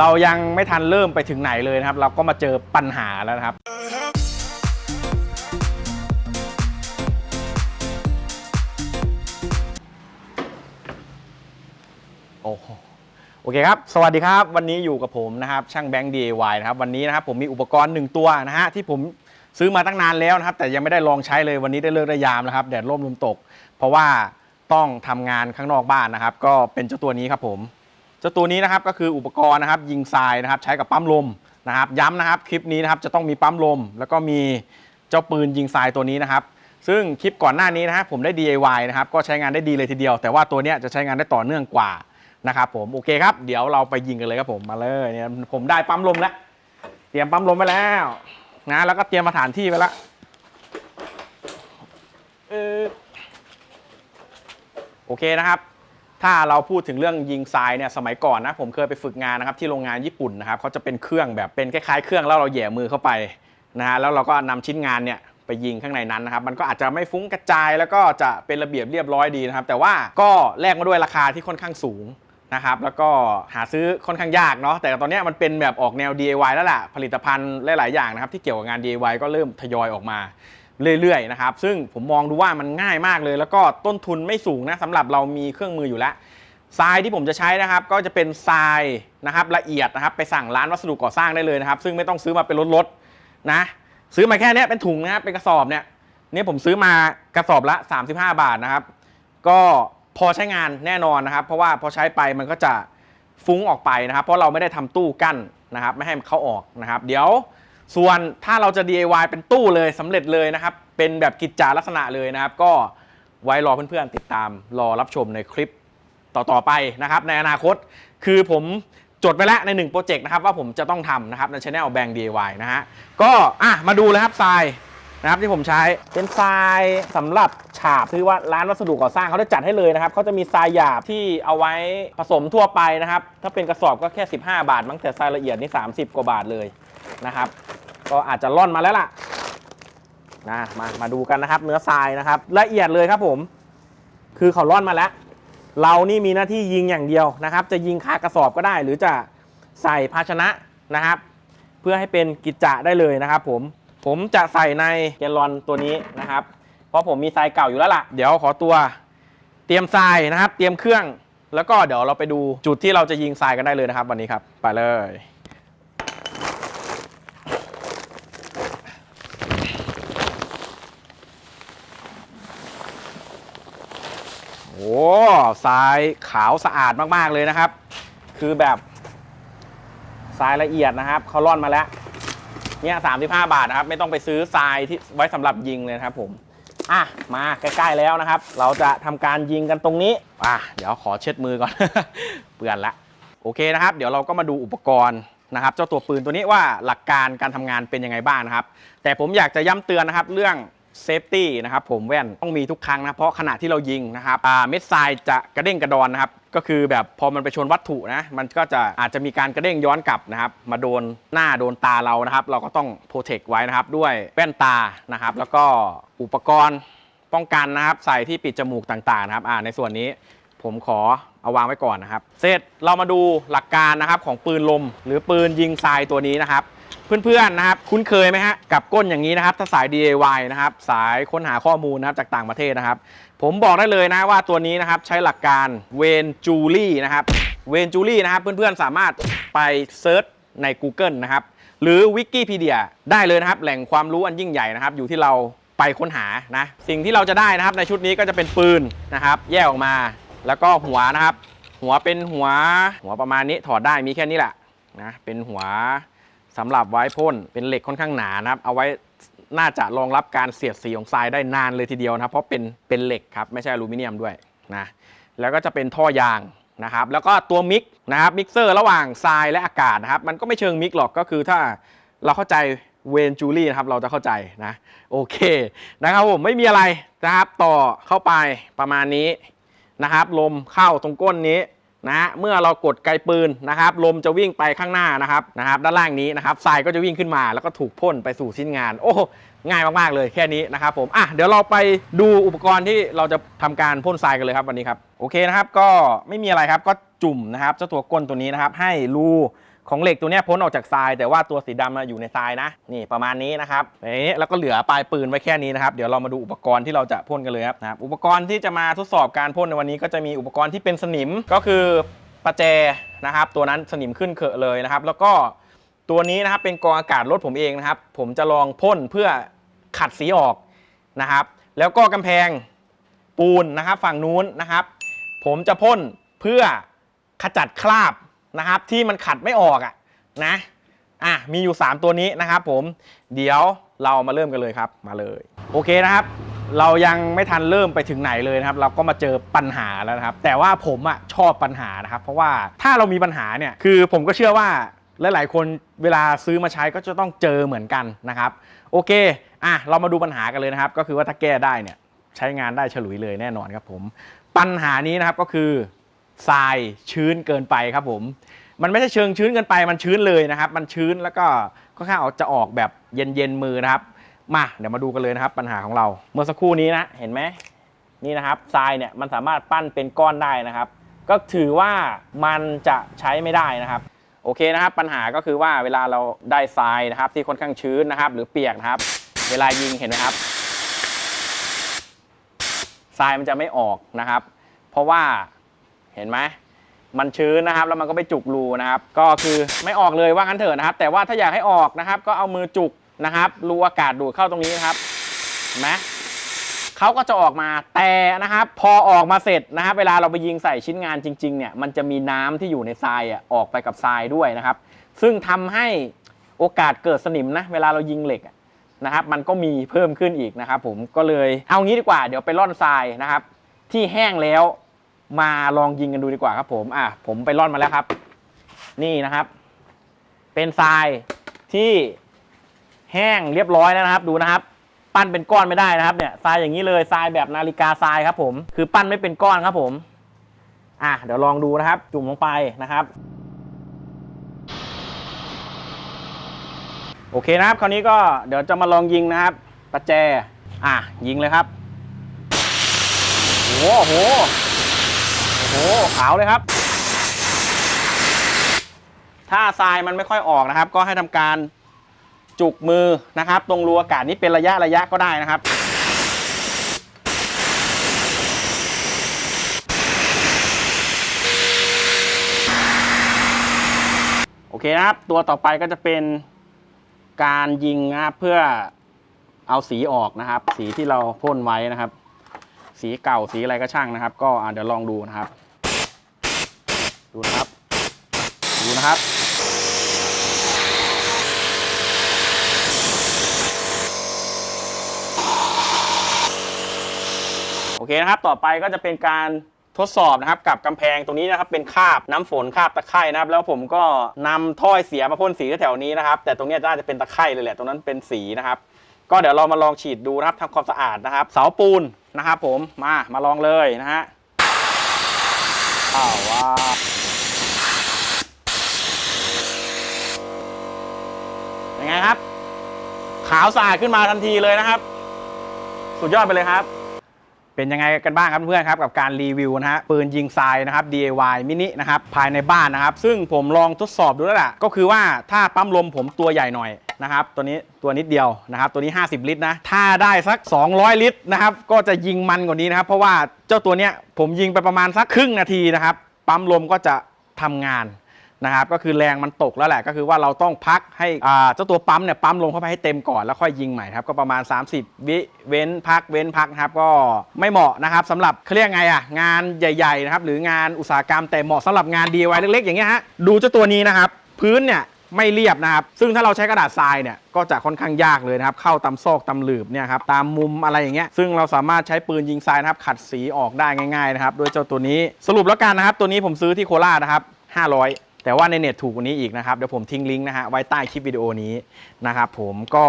เรายังไม่ทันเริ่มไปถึงไหนเลยนะครับ เราก็มาเจอปัญหาแล้วนะครับ โอ้โหโอเคครับ สวัสดีครับ วันนี้อยู่กับผมนะครับ ช่างแบงค์ DIY นะครับ วันนี้นะครับผมมีอุปกรณ์หนึ่งตัวนะฮะที่ผมซื้อมาตั้งนานแล้วนะครับ แต่ยังไม่ได้ลองใช้เลยวันนี้ได้เลิกได้ยามแล้วครับแดดร่มลมตก เพราะว่าต้องทำงานข้างนอกบ้านนะครับ ก็เป็นเจ้าตัวนี้ครับผม จ้าตัวนี้นะครับก็คืออุปกรณ์นะครับยิงทรายนะครับใช้กับปั๊มลมนะครับย้ำนะครับคลิปนี้นะครับจะต้องมีปั๊มลม แล้วก็มีเจ้าปืนยิงทรายตัวนี้นะครับ ซึ่งคลิปก่อนหน้านี้นะครับผมได้ DIY นะครับก็ใช้งานได้ดีเลยทีเดียว แต่ว่าตัวนี้จะใช้งานได้ต่อเนื่องกว่านะครับผมโอเคครับเดี๋ยวเราไปยิงกันเลยครับผมมาเลยเนี่ยผมได้ปั๊มลมแล้วเตรียมปั๊มลมไปแล้วนะแล้วก็เตรียมสถานที่ไปแล้วโอเคนะครับ ถ้าเราพูดถึงเรื่องยิงทรายเนี่ยสมัยก่อนนะผมเคยไปฝึกงานนะครับที่โรงงานญี่ปุ่นนะครับเขาจะเป็นเครื่องแบบเป็นคล้ายๆเครื่องแล้วเราแหย่มือเข้าไปนะฮะแล้วเราก็นำชิ้นงานเนี่ยไปยิงข้างในนั้นนะครับ มันก็อาจจะไม่ฟุ้งกระจายแล้วก็จะเป็นระเบียบเรียบร้อยดีนะครับ แต่ว่าก็แลกมาด้วยราคาที่ค่อนข้างสูงนะครับ แล้วก็หาซื้อค่อนข้างยากเนาะแต่ตอนนี้มันเป็นแบบออกแนว DIY แล้วล่ะผลิตภัณฑ์หลายๆอย่างนะครับที่เกี่ยวกับงาน DIY ก็เริ่มทยอยออกมา เรื่อยๆนะครับซึ่งผมมองดูว่ามันง่ายมากเลย แล้วก็ต้นทุนไม่สูงนะสำหรับเรามีเครื่องมืออยู่แล้วทรายที่ผมจะใช้นะครับ ก็จะเป็นทรายนะครับละเอียดนะครับ ไปสั่งร้านวัสดุก่อสร้างได้เลยนะครับ ซึ่งไม่ต้องซื้อมาเป็นรถๆนะ ซื้อมาแค่นี้เป็นถุงนะครับเป็นกระสอบเนี่ยเนี่ยผมซื้อมากระสอบละ 35 บาทนะครับ ก็พอใช้งานแน่นอนนะครับ เพราะว่าพอใช้ไปมันก็จะฟุ้งออกไปนะครับ เพราะเราไม่ได้ทำตู้กั้นนะครับ ไม่ให้มันเข้าออกนะครับ เดี๋ยว ส่วนถ้าเราจะ DIY เป็นตู้เลยสำเร็จเลยนะครับ เป็นแบบกิจจาลักษณะเลยนะครับ ก็ไว้รอเพื่อนๆติดตามรอรับชมในคลิปต่อๆไปนะครับ ในอนาคตคือผมจดไปแล้วใน 1 โปรเจกต์นะครับ ว่าผมจะต้องทำนะครับในช anel แบง DIY นะฮะก็อะมาดูเลยครับทรายนะครับที่ผมใช้เป็นทรายสำหรับฉาบคือว่าร้านวัสดุก่อสร้างเขาจะจัดให้เลยนะครับเขาจะมีทรายหยาบที่เอาไว้ผสมทั่วไปนะครับ ถ้าเป็นกระสอบก็แค่ 15 บาทมั้งแต่ทรายละเอียดนี่30 กว่าบาทเลย นะครับ ก็อาจจะล่อนมาแล้วล่ะนะมามาดูกันนะครับ เนื้อทรายนะครับ ละเอียดเลยครับผม คือเขาล่อนมาแล้ว เรานี่มีหน้าที่ยิงอย่างเดียวนะครับ จะยิงคากระสอบก็ได้ หรือจะใส่ภาชนะนะครับ เพื่อให้เป็นกิจจะได้เลยนะครับ ผมผมจะใส่ในแกลลอนตัวนี้นะครับ เพราะผมมีทรายเก่าอยู่แล้วล่ะ เดี๋ยวขอตัวเตรียมทรายนะครับ เตรียมเครื่อง แล้วก็เดี๋ยวเราไปดูจุดที่เราจะยิงทรายกันได้เลยนะครับ วันนี้ครับ ไปเลย ทรายขาวสะอาดมากๆเลยนะครับ คือแบบทรายละเอียดนะครับเขาล่อนมาแล้วเนี่ยสามสิบห้าบาทนะครับ ไม่ต้องไปซื้อทรายที่ไว้สำหรับยิงเลยนะครับผมอะมาใกล้ๆแล้วนะครับ เราจะทำการยิงกันตรงนี้อะเดี๋ยวขอเช็ดมือก่อน เปื่อนละโอเคนะครับ เดี๋ยวเราก็มาดูอุปกรณ์นะครับ เจ้าตัวปืนตัวนี้ว่าหลักการการทำงานเป็นยังไงบ้างนะครับ แต่ผมอยากจะย้ำเตือนนะครับเรื่อง เซฟตี้นะครับผมแว่นต้องมีทุกครั้งนะ เพราะขณะที่เรายิงนะครับเม็ดทรายจะกระเด้งกระดอนนะครับ ก็คือแบบพอมันไปชนวัตถุนะ มันก็จะอาจจะมีการกระเด้งย้อนกลับนะครับ มาโดนหน้าโดนตาเรานะครับ เราก็ต้องโปรเทคไว้นะครับ ด้วยแว่นตานะครับ แล้วก็อุปกรณ์ป้องกันนะครับ ใส่ที่ปิดจมูกต่างๆนะครับในส่วนนี้ผมขอเอาวางไว้ก่อนนะครับ เสร็จเรามาดูหลักการนะครับของปืนลม หรือปืนยิงทรายตัวนี้นะครับ เพื่อนๆนะครับคุ้นเคยไหมฮะกับก้นอย่างนี้นะครับถ้าสาย DIY นะครับสายค้นหาข้อมูลนะครับจากต่างประเทศนะครับ ผมบอกได้เลยนะว่าตัวนี้นะครับใช้หลักการเวนจูลี่นะครับเวนจูลี่นะครับเพื่อนๆสามารถไปเซิร์ชใน Google นะครับหรือ Wikipedia ได้เลยนะครับ แหล่งความรู้อันยิ่งใหญ่นะครับ อยู่ที่เราไปค้นหานะสิ่งที่เราจะได้นะครับในชุดนี้ก็จะเป็นปืนนะครับ แยกออกมา แล้วก็หัวนะครับ หัวเป็นหัวหัวประมาณนี้ถอดได้มีแค่นี้แหละนะเป็นหัว สำหรับไว้พ่นเป็นเหล็กค่อนข้างหนานะครับ เอาไว้น่าจะรองรับการเสียดสีของทรายได้นานเลยทีเดียวนะครับ เพราะเป็นเป็นเหล็กครับไม่ใช่อลูมิเนียมด้วยนะแล้วก็จะเป็นท่อยางนะครับ แล้วก็ตัวมิกนะครับมิกเซอร์ระหว่างทรายและอากาศนะครับ มันก็ไม่เชิงมิกหรอกก็คือถ้าเราเข้าใจเวนจูลี่นะครับเราจะเข้าใจนะโอเคนะครับผมไม่มีอะไรนะครับต่อเข้าไปประมาณนี้นะครับ ลมเข้าตรงก้นนี้ นะฮะเมื่อเรากดไกปืนนะครับลมจะวิ่งไปข้างหน้านะครับนะครับด้านล่างนี้นะครับทรายก็จะวิ่งขึ้นมาแล้วก็ถูกพ่นไปสู่ชิ้นงาน โอ้ง่ายมากๆเลยแค่นี้นะครับผมอะเดี๋ยวเราไปดูอุปกรณ์ที่เราจะทำการพ่นทรายกันเลยครับวันนี้ครับโอเคนะครับก็ไม่มีอะไรครับก็จุ่มนะครับเจ้าตัวก้นตัวนี้นะครับให้รู ของเหล็กตัวนี้พ้นออกจากทราย แต่ว่าตัวสีดำอะอยู่ในทรายนะ นี่ประมาณนี้นะครับอย่างนี้แล้วก็เหลือปลายปืนไว้แค่นี้นะครับ เดี๋ยวเรามาดูอุปกรณ์ที่เราจะพ่นกันเลยครับนะครับ อุปกรณ์ที่จะมาทดสอบการพ่นในวันนี้ ก็จะมีอุปกรณ์ที่เป็นสนิมก็คือประแจนะครับ ตัวนั้นสนิมขึ้นเขอะเลยนะครับ แล้วก็ตัวนี้นะครับเป็นกรองอากาศรถผมเองนะครับ ผมจะลองพ่นเพื่อขัดสีออกนะครับ แล้วก็กำแพงปูนนะครับ ฝั่งนู้นนะครับ ผมจะพ่นเพื่อขจัดคราบ นะครับที่มันขัดไม่ออกอะนะอะมีอยู่ 3 ตัวนี้นะครับผมเดี๋ยวเรามาเริ่มกันเลยครับมาเลย โอเคนะครับ เรายังไม่ทันเริ่มไปถึงไหนเลยนะครับ เราก็มาเจอปัญหาแล้วนะครับ แต่ว่าผมอะชอบปัญหานะครับ เพราะว่าถ้าเรามีปัญหาเนี่ยคือผมก็เชื่อว่าลหลายๆคนเวลาซื้อมาใช้ก็จะต้องเจอเหมือนกันนะครับ โอเคอะเรามาดูปัญหากันเลยนะครับ ก็คือว่าถ้าแก้ได้เนี่ยใช้งานได้ฉลุยเลยแน่นอนครับผม ปัญหานี้นะครับก็คือ ทรายชื้นเกินไปครับผมมันไม่ใช่เชิงชื้นเกินไปมันชื้นเลยนะครับ มันชื้นแล้วก็ค่อนข้างออกจะออกแบบเย็นเย็นมือนะครับ มาเดี๋ยวมาดูกันเลยนะครับ ปัญหาของเรา เมื่อสักครู่นี้นะเห็นไหมนี่นะครับทรายเนี่ยมันสามารถปั้นเป็นก้อนได้นะครับ ก็ถือว่ามันจะใช้ไม่ได้นะครับ โอเคนะครับ ปัญหาก็คือว่าเวลาเราได้ทรายนะครับ ที่ค่อนข้างชื้นนะครับ หรือเปียกนะครับ เวลายิงเห็นไหมครับทรายมันจะไม่ออกนะครับ เพราะว่า เห็นไหมมันชื้นนะครับ แล้วมันก็ไปจุกรูนะครับ ก็คือไม่ออกเลยว่างั้นเถอะนะครับ แต่ว่าถ้าอยากให้ออกนะครับ ก็เอามือจุกนะครับ รูอากาศดูดเข้าตรงนี้นะครับเห็นไหมเขาก็จะออกมาแต่นะครับ พอออกมาเสร็จนะครับ เวลาเราไปยิงใส่ชิ้นงานจริงๆเนี่ยมันจะมีน้ำที่อยู่ในทรายอะออกไปกับทรายด้วยนะครับ ซึ่งทำให้โอกาสเกิดสนิมนะเวลาเรายิงเหล็กนะครับมันก็มีเพิ่มขึ้นอีกนะครับ ผมก็เลยเอางี้ดีกว่าเดี๋ยวไปร่อนทรายนะครับ ที่แห้งแล้ว มาลองยิงกันดูดีกว่าครับ ผมอะผมไปร่อนมาแล้วครับ นี่นะครับ เป็นทรายที่แห้งเรียบร้อยแล้วนะครับ ดูนะครับ ปั้นเป็นก้อนไม่ได้นะครับเนี่ยทรายอย่างนี้เลยทรายแบบนาฬิกาทรายครับ ผม คือปั้นไม่เป็นก้อนครับผม อะเดี๋ยวลองดูนะครับ จุ่มลงไปนะครับโอเคนะครับ คราวนี้ก็เดี๋ยวจะมาลองยิงนะครับ ประแจ อะ ยิงเลยครับ โอ้โหโอ้โหขาวเลยครับ ถ้าทรายมันไม่ค่อยออกนะครับ ก็ให้ทำการจุกมือนะครับ ตรงรูอากาศนี้เป็นระยะระยะก็ได้นะครับโอเคนะครับ ตัวต่อไปก็จะเป็นการยิงนะครับเพื่อเอาสีออกนะครับ สีที่เราพ่นไว้นะครับ สีเก่าสีอะไรก็ช่างนะครับ ก็เดี๋ยวลองดูนะครับ ดูนะครับ ดูนะครับ โอเคนะครับ ต่อไปก็จะเป็นการทดสอบนะครับกับกำแพงตรงนี้นะครับเป็นคาบน้ำฝนคาบตะไคร่นะครับ แล้วผมก็นำถ้อยเสียมาพ่นสีแถวๆนี้นะครับ แต่ตรงนี้น่าจะเป็นตะไคร่เลยแหละตรงนั้นเป็นสีนะครับ ก็เดี๋ยวเรามาลองฉีดดูนะครับทำความสะอาดนะครับ เสาปูนนะครับ ผมมามาลองเลยนะฮะอ้าวว้า เป็นไงครับ ขาวสะอาดขึ้นมาทันทีเลยนะครับ สุดยอดไปเลยครับ เป็นยังไงกันบ้างครับเพื่อนครับกับการรีวิวนะฮะปืนยิงทรายนะครับ DIY มินินะครับภายในบ้านนะครับ ซึ่งผมลองทดสอบดูแล้วแหละก็คือว่าถ้าปั๊มลมผมตัวใหญ่หน่อยนะครับตัวนี้ตัวนิดเดียวนะครับ ตัวนี้ 50 ลิตรนะถ้าได้สัก 200 ลิตรนะครับ ก็จะยิงมันกว่านี้นะครับ เพราะว่าเจ้าตัวเนี้ยผมยิงไปประมาณสักครึ่งนาทีนะครับ ปั๊มลมก็จะทำงาน นะครับก็คือแรงมันตกแล้วแหละก็คือว่าเราต้องพักให้เจ้าตัวปั๊มเนี่ยปั๊มลงเข้าไปให้เต็มก่อนแล้วค่อยยิงใหม่ครับก็ประมาณ 30 วิเว้นพักเว้นพักนะครับก็ไม่เหมาะนะครับสำหรับเขาเรียกไงอะงานใหญ่ๆนะครับหรืองานอุตสาหกรรมแต่เหมาะสำหรับงาน DIY เล็กๆ อย่างเงี้ยฮะดูเจ้าตัวนี้นะครับพื้นเนี่ยไม่เรียบนะครับ ซึ่งถ้าเราใช้กระดาษทรายเนี่ยก็จะค่อนข้างยากเลยนะครับ เข้าตามซอกตามหลืบเนี่ยครับ ตามมุมอะไรอย่างเงี้ย ซึ่งเราสามารถใช้ปืนยิงทรายนะครับ ขัดสีออกได้ง่ายๆนะครับด้วยเจ้าตัวนี้ สรุปแล้วกันนะครับ ตัวนี้ผมซื้อที่โคราชนะครับ 500 แต่ว่าในเน็ตถูกกว่านี้อีกนะครับเดี๋ยวผมทิ้งลิงก์นะฮะไว้ใต้คลิปวิดีโอนี้นะครับผมก็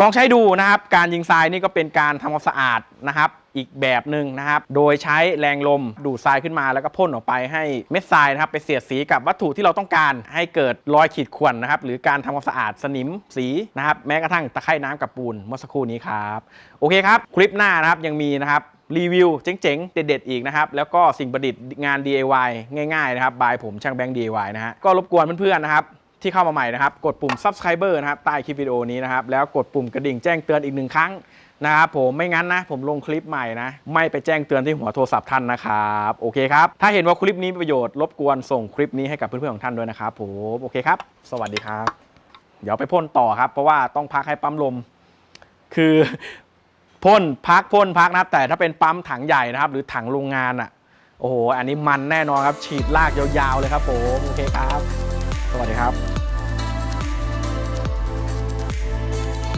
ลองใช้ดูนะครับ การยิงทรายนี่ก็เป็นการทำความสะอาดนะครับอีกแบบหนึ่งนะครับ โดยใช้แรงลมดูดทรายขึ้นมาแล้วก็พ่นออกไปให้เม็ดทรายนะครับ ไปเสียดสีกับวัตถุที่เราต้องการ ให้เกิดรอยขีดข่วนนะครับ หรือการทำความสะอาดสนิมสีนะครับ แม้กระทั่งตะไคร่น้ำกับปูนเมื่อสักครู่นี้ครับ โอเคครับ คลิปหน้านะครับยังมีนะครับ รีวิวเจ๋งๆ เด็ดๆ อีกนะครับ แล้วก็สิ่งประดิษฐ์งาน DIY ง่ายๆ นะครับ บายผมช่างแบงค์ DIY นะฮะ ก็รบกวนเพื่อนๆ นะครับ ที่เข้ามาใหม่นะครับ กดปุ่ม subscriber นะครับ ใต้คลิปวิดีโอนี้นะครับ แล้วกดปุ่มกระดิ่งแจ้งเตือนอีกหนึ่งครั้งนะครับผมไม่งั้นนะผมลงคลิปใหม่นะ ไม่ไปแจ้งเตือนที่หัวโทรศัพท์ท่านนะครับโอเคครับ ถ้าเห็นว่าคลิปนี้มีประโยชน์รบกวนส่งคลิปนี้ให้กับเพื่อนๆของท่านด้วยนะครับผมโอเคครับ สวัสดีครับ เดี๋ยวไปพ่นต่อครับ เพราะว่าต้องพักให้ปั๊มลม คือ พ่นพักพ่นพักนะครับแต่ถ้าเป็นปั๊มถังใหญ่นะครับ หรือถังโรงงานอะโอ้โหอันนี้มันแน่นอนครับฉีดลากยาวๆเลยครับผมโอเคครับ สวัสดีครับ